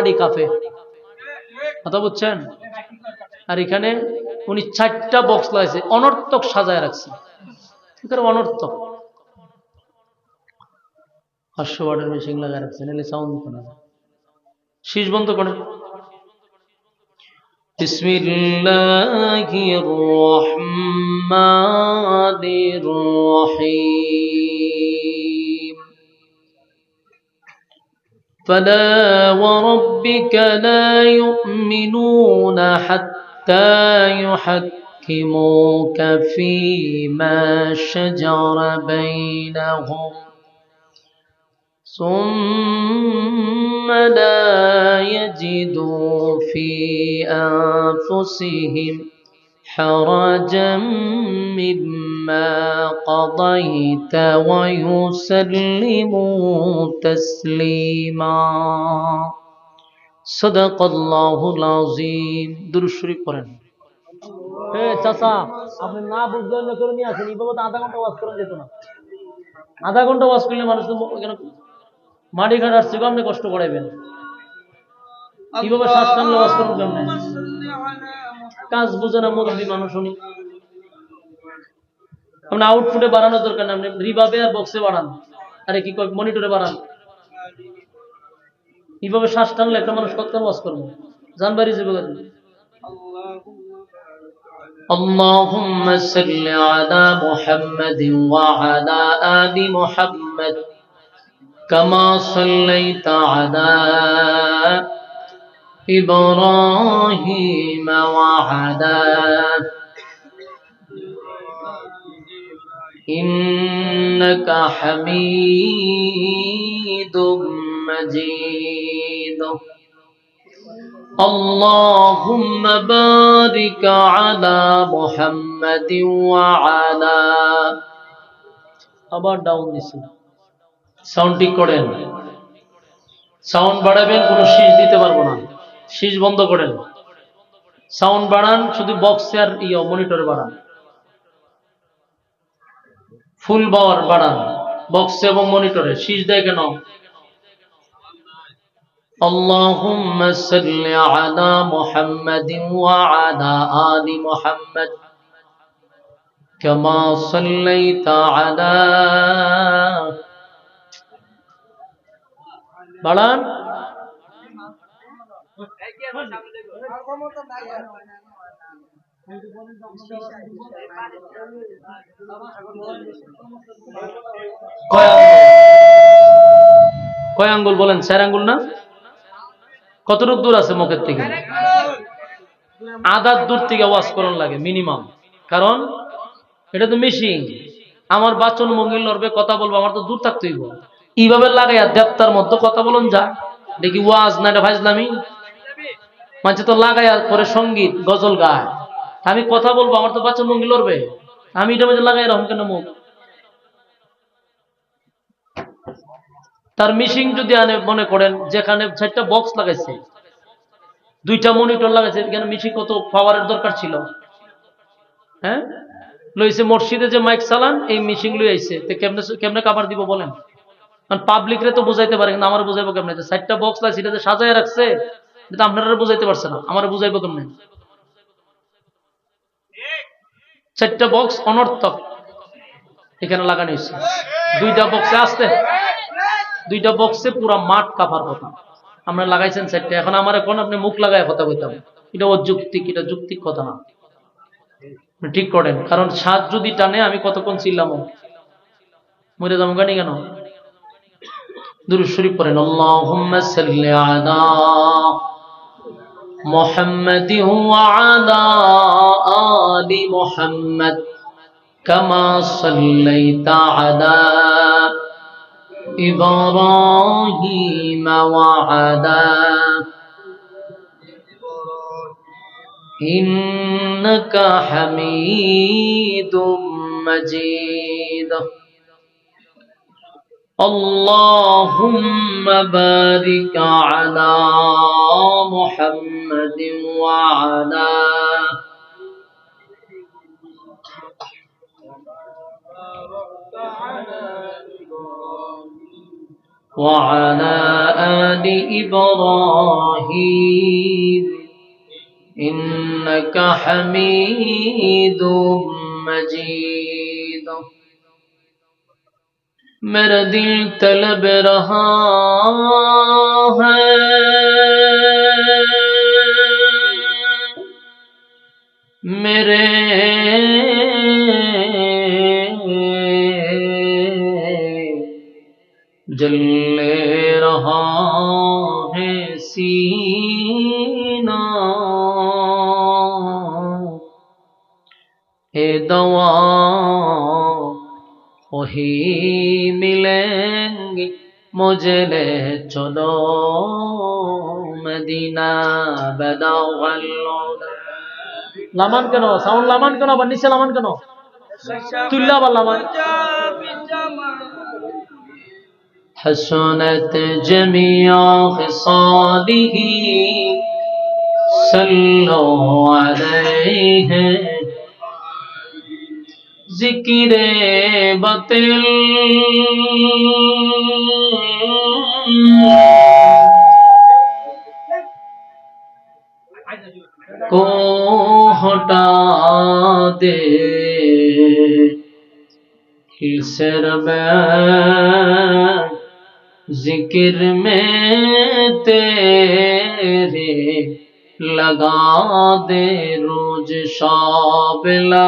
হাড়ি কাফে কথা বুঝছেন আর এখানে উনি চারটা বক্স লাগাইছে অনর্থক সাজায় রাখছে এখানে অনর্থক পাঁচশো ওয়াটের মেশিন লাগায় রাখছে নাহলে সাউন্ড না শীষ বন্ধ করেন بسم الله الرحمن الرحيم فلا وربك لا يؤمنون حتى يحكموك فيما شجر بينهم. ثم لا يجدوا في أنفسهم حرجا مما قضيت ويسلموا تسليما صدق الله العظيم দুরুশরী পড়েন হে চাচা আপনি না বুঝলে অন্য করে নিয়ে আসেন এইভাবে তো আধা ঘন্টা ওয়াজ করা যেত না আধা ঘন্টা ওয়াজ করলে মানুষ তো এখানে মাটি ঘাট আসছে গো, আপনি কষ্ট করাইবেন কিভাবে শ্বাস টানলে ওয়াজ করুন কেমনে কাজ বুঝে না মুরব্বী মানুষ উনি আপনি আউটপুটে বাড়ানোর দরকার না আপনি রিভাবে আর বক্সে বাড়ান আরে কি কয় মনিটরে বাড়ান এইভাবে শ্বাস টানলে একটা মানুষ কত ওয়াজ করবো জান বাড়ি যাবে কোথায়? اللهم صل على محمد وعلى آل محمد كما صليت على إبراهيم وعلى إنك حميد مجيد اللهم بارك على محمد وعلى আবার ডাউন দিছি সাউন্ড ঠিক করেন সাউন্ড বাড়াবেন কোনো শীষ দিতে পারবো না শীষ বন্ধ করেন সাউন্ড বাড়ান শুধু বক্সে আর ইয়ে মনিটরে বাড়ান ফুল পাওয়ার বাড়ান বক্সে এবং মনিটরে শীষ দেয় কেন اللهم صل على محمد وعلى آل محمد كما صليت على বাড়ান কয় আঙ্গুল? বলেন? চার আঙ্গুল না? কতটুক দূর আছে মুখের থেকে? আদার দূর থেকে ওয়াশ করন লাগে মিনিমাম কারণ এটা তো মেশিন আমার বাচন মঙ্গিল লড়বে কথা বলব, আমার তো দূর থাকতে হইব। এইভাবে লাগাইয়া দেবতার মধ্যে কথা বলুন যা। দেখি ওয়াজ না, এটা ভাইজলামি মাঝে তো লাগাইয়া পরে সংগীত, গজল গায়। আমি কথা বলব, আমার তো বাচন মঙ্গিল লড়বে। আমি এটা মাঝে লাগাই রহম কেন মুখ? তার মিশিং যদি আনে, মনে করেন, যেখানে চারটা বক্স লাগাইছে, দুইটা মনিটর লাগাইছে, এখানে মিশিং কত পাওয়ারের দরকার ছিল? হ্যাঁ? লইছে মসজিদে যে মাইক চালান, এই মিশিং লই আইছে। তো কেমনে কেমনে কাবার দিব বলেন? কারণ পাবলিক রে তো বুঝাইতে পারে, কিন্তু আমার বুঝাইবো কেমনে? চারটা বক্স লাগছে এটা যে সাজায় রাখছে। এটা আপনারা বুঝাইতে পারছে না, আমার বুঝাইবো কেমনে? চারটা বক্স অনর্থক এখানে লাগানো হয়েছে। দুইটা বক্সে আসতে দুইটা বক্সে পুরা মাঠ কাপার কথা। আমরা লাগাইছেন চারটা, এখন আমার এখন আপনি মুখ লাগায় কথা কইতাম। এটা অযৌক্তিক, এটা যুক্তিক কথা না। ঠিক করেন, কারণ সাত যদি টানে আমি কতক্ষণ ছিলাম মরে যাব গানি কেন? দুরুদ শরীফ পড়েন, আল্লাহুম্মা সাল্লি আলা محمد وعلى آل محمد كما صليت على إبراهيم وعلى إنك حميد مجيد. اللهم بارك على محمد وعلى وعلى آل إبراهيم. إنك حميد مجيد. میرا دل طلب رہا ہے۔ میرے جل رہا ہے سینا۔ اے دوا وہی मिलेंगी मुझे ले चलो मदीना बदाओ লামান কেন সাউন্ড লামান কেন আবার নিচে লামান কেন তুল্লা আবার লামান حسنت جميع خصاله صلوا عليه জিকিরে বাতিল को हटा दे सिर में जिक्र में तेरे लगा दे रोज शाबिला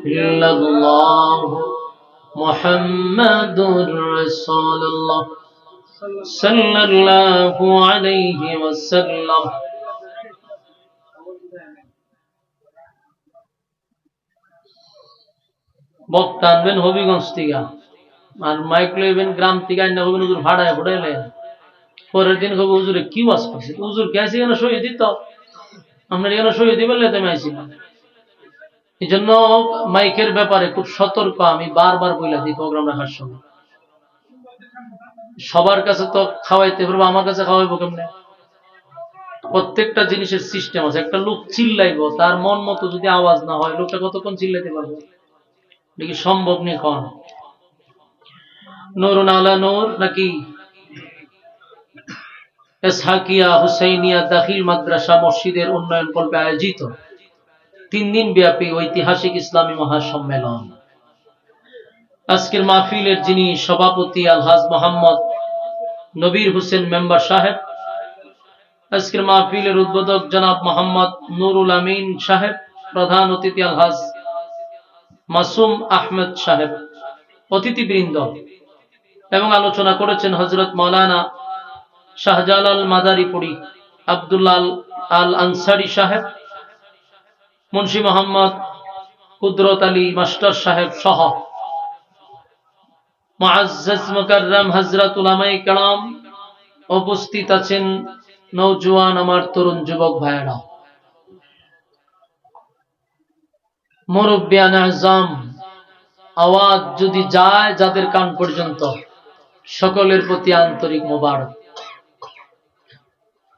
إلا الله محمد رسول الله صلى الله عليه وسلم বক্তা আনবেন হবিগঞ্জ থেকে আর মাইক লইবেন গ্রাম থেকে আইনা হবেন হুজুর ভাড়ায় ফুটাইলেন পরের দিন হবো হুজুরে কি বাস করছে হুজুর গেছে কেন সই দিত আপনার এখানে সই দিবেন তুমি আইছিলাম এই জন্য মাইকের ব্যাপারে খুব সতর্ক আমি বারবার বইলা দিই প্রোগ্রাম রাখার সময়। সবার কাছে তো খাওয়াইতে পারব আমার কাছে খাওয়াইবো কেমনে? প্রত্যেকটা জিনিসের সিস্টেম আছে, একটা লোক চিল্লাইবো, তার মন মতো যদি আওয়াজ না হয়, লোকটা কতক্ষণ চিল্লাইতে পারবে? এটা কি সম্ভব নেই কন নুরুন আলা নূর নাকি? এসহাকিয়া হুসাইনিয়া দাখিল মাদ্রাসা মসজিদের উন্নয়ন কল্পে আয়োজিত। তিন দিন ব্যাপী ঐতিহাসিক ইসলামী মহাসম্মেলন। আজকের মাহফিলের যিনি সভাপতি আলহাজ মোহাম্মদ নবীর হোসেন মেম্বার সাহেব, আজকের মাহফিলের উদ্বোধক জনাব মোহাম্মদ নুরুল আমিন সাহেব, প্রধান অতিথি আলহাজ মাসুম আহমেদ সাহেব, অতিথিবৃন্দ। এবং আলোচনা করেছেন হজরত মৌলানা শাহজালাল মাদারিপুরি আবদুল্লাহ আল আনসারি সাহেব মুন্সি মোহাম্মদ কুদরত আলী মাস্টার সাহেব সহ উপস্থিত আছেন নওজোয়ান আমার তরুণ যুবক ভাইয়েরা। মুরব্বিয়ান আজম, আওয়াজ যদি যায় যাদের কান পর্যন্ত, সকলের প্রতি আন্তরিক মোবারক।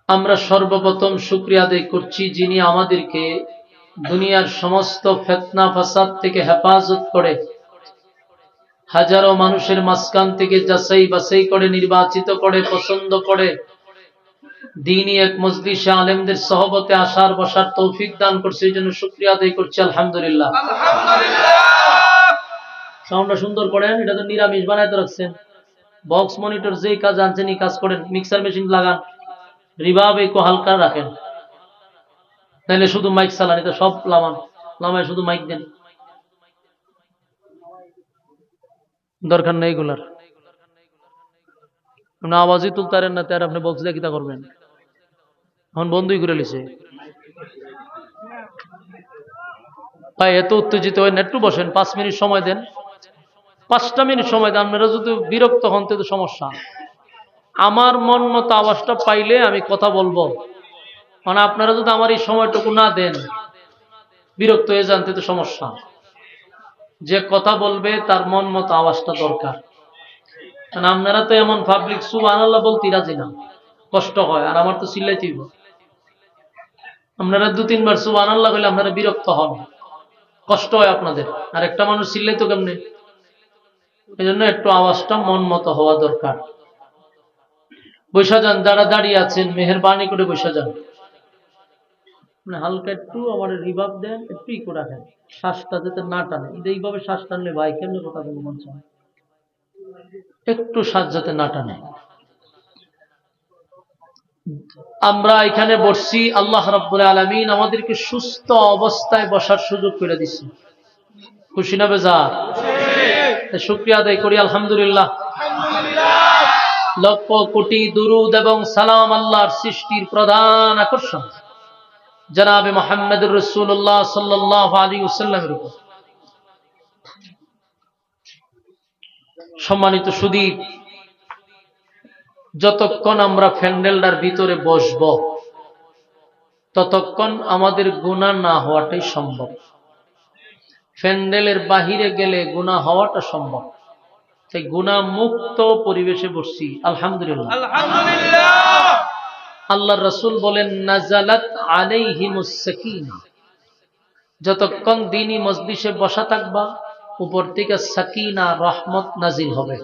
আমরা সর্বপ্রথম শুক্রিয়া আদায় করছি যিনি আমাদেরকে দুনিয়ার সমস্ত ফেতনা ফাসাদ থেকে হেফাজত করে হাজারো মানুষের মাঝখান থেকে যাচাই বাছাই করে নির্বাচিত করে পছন্দ করে দিনই এক মজলিসে আলেমদের সহবতে আসার বসার তৌফিক দান করছে এই জন্য শুক্রিয়া আদায় করছি আলহামদুলিল্লাহ। সাউন্ডটা সুন্দর করেন এটা তো নিরামিষ বানাইতে রাখছেন। বক্স মনিটর যেই কাজ আনছেন এই কাজ করেন। মিক্সার মেশিন লাগান রিভাব একটু হালকা রাখেন। তাহলে শুধু মাইক চালান, এটা সব লামান লামায় শুধু মাইক দেন। দরকার নেই এগুলার। আপনি আওয়াজই তুলতারেন না তার আপনি বক্স দিয়ে কিতা করবেন? এখন বন্ধুই করে লিছে। ভাই, এত উত্তেজিত হয় না একটু বসেন, পাঁচ মিনিট সময় দেন। পাঁচটা মিনিট সময় দেন, আপনারা যদি বিরক্ত হন তো সমস্যা। আমার মন মতো আওয়াজটা পাইলে আমি কথা বলব। মানে আপনারা যদি আমার এই সময়টুকু না দেন, বিরক্ত হয়ে যান তো সমস্যা। যে কথা বলবে, তার মন মতো আওয়াজটা দরকার। কারণ আপনারা তো এমন পাবলিক সুবাহ বলতে রাজি না। কষ্ট হয়, আর আমার তো চিল্লাইতেই আপনারা দু, তিনবার সুবাহ আল্লাহ বলে আপনারা বিরক্ত হন। কষ্ট হয় আপনাদের। আর একটা মানুষ চিল্লাই তো কেমনে? এই জন্য একটু আওয়াজটা মন মতো হওয়া দরকার। বৈশা যান, যারা দাঁড়িয়ে আছেন, মেহরবানি করে বৈশা যান। মানে হালকা একটু আমার রিভাব দেন, একটু ই করে রাখেন। শ্বাসটা যাতে না টানে। কিন্তু এইভাবে শ্বাস টানলে ভাই কেমনে কথা বলব মন? একটু শ্বাস যাতে না টানে। আমরা এখানে বসছি, আল্লাহ রাব্বুল আলমিন আমাদেরকে সুস্থ অবস্থায় বসার সুযোগ করে দিচ্ছি খুশি না বেজা? শুক্রিয়া আদায় করি, আলহামদুলিল্লাহ। লক্ষ কোটি দুরুদ এবং সালাম আল্লাহর সৃষ্টির প্রধান আকর্ষণ। জনাবে মোহাম্মদুর রসুল্লাহ সাল্লাহ আলী ওসাল্লামের উপর। সম্মানিত সুদীপ, যতক্ষণ আমরা ফ্যান্ডেলটার ভিতরে বসব, ততক্ষণ আমাদের গুণা না হওয়াটাই সম্ভব। ফ্যান্ডেলের বাহিরে গেলে গুণা হওয়াটা সম্ভব। তাই গুণা মুক্ত পরিবেশে বসছি আলহামদুলিল্লাহ। আল্লাহ রসুল বলেন নাজালাত আলাইহিমুস সাকিনা। যতক্ষণ দিনই মসজিদে বসা থাকবা উপর থেকে সাকিনা রহমত নাজিল হবে।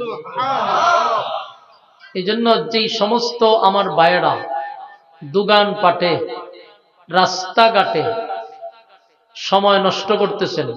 এই জন্য যেই সমস্ত আমার বায়রা দুগান পাটে রাস্তাঘাটে সময় নষ্ট করতেছেন